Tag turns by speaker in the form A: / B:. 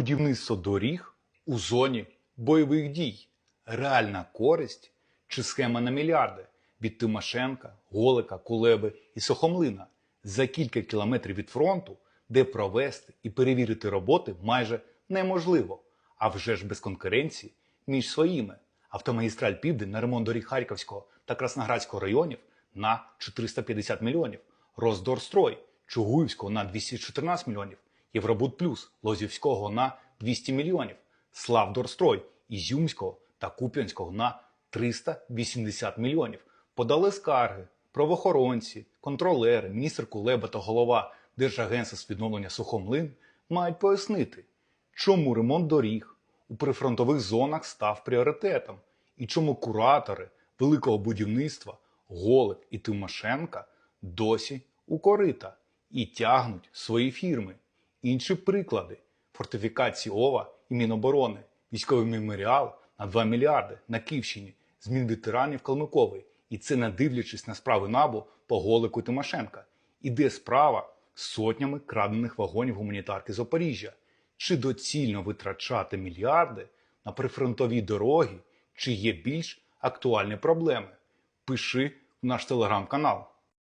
A: Будівництво доріг у зоні бойових дій. Реальна користь чи схема на мільярди? Від Тимошенка, Голика, Кулеби і Сохомлина за кілька кілометрів від фронту, де провести і перевірити роботи майже неможливо, а вже ж без конкуренції між своїми. Автомагістраль Південь на ремонт доріг Харківського та Красноградського районів на 450 мільйонів, Роздорстрой Чугуївського на 214 мільйонів, Євробуд Плюс Лозівського на 200 мільйонів, Славдорстрой Ізюмського та Куп'янського на 380 мільйонів. Подали скарги правоохоронці, контролери, міністр Кулеба та голова Держагентства з відновлення Сухомлин мають пояснити, чому ремонт доріг у прифронтових зонах став пріоритетом і чому куратори великого будівництва Голик і Тимошенка досі у корита і тягнуть свої фірми. Інші приклади фортифікації ОВА і Міноборони, військовий меморіал на 2 мільярди на Київщині, змін ветеранів Калмикової. І це не дивлячись на справи НАБУ по Голику Тимошенка. Іде справа з сотнями крадених вагонів гуманітарки Запоріжжя. Чи доцільно витрачати мільярди на прифронтові дороги, чи є більш актуальні проблеми? Пиши в наш телеграм-канал.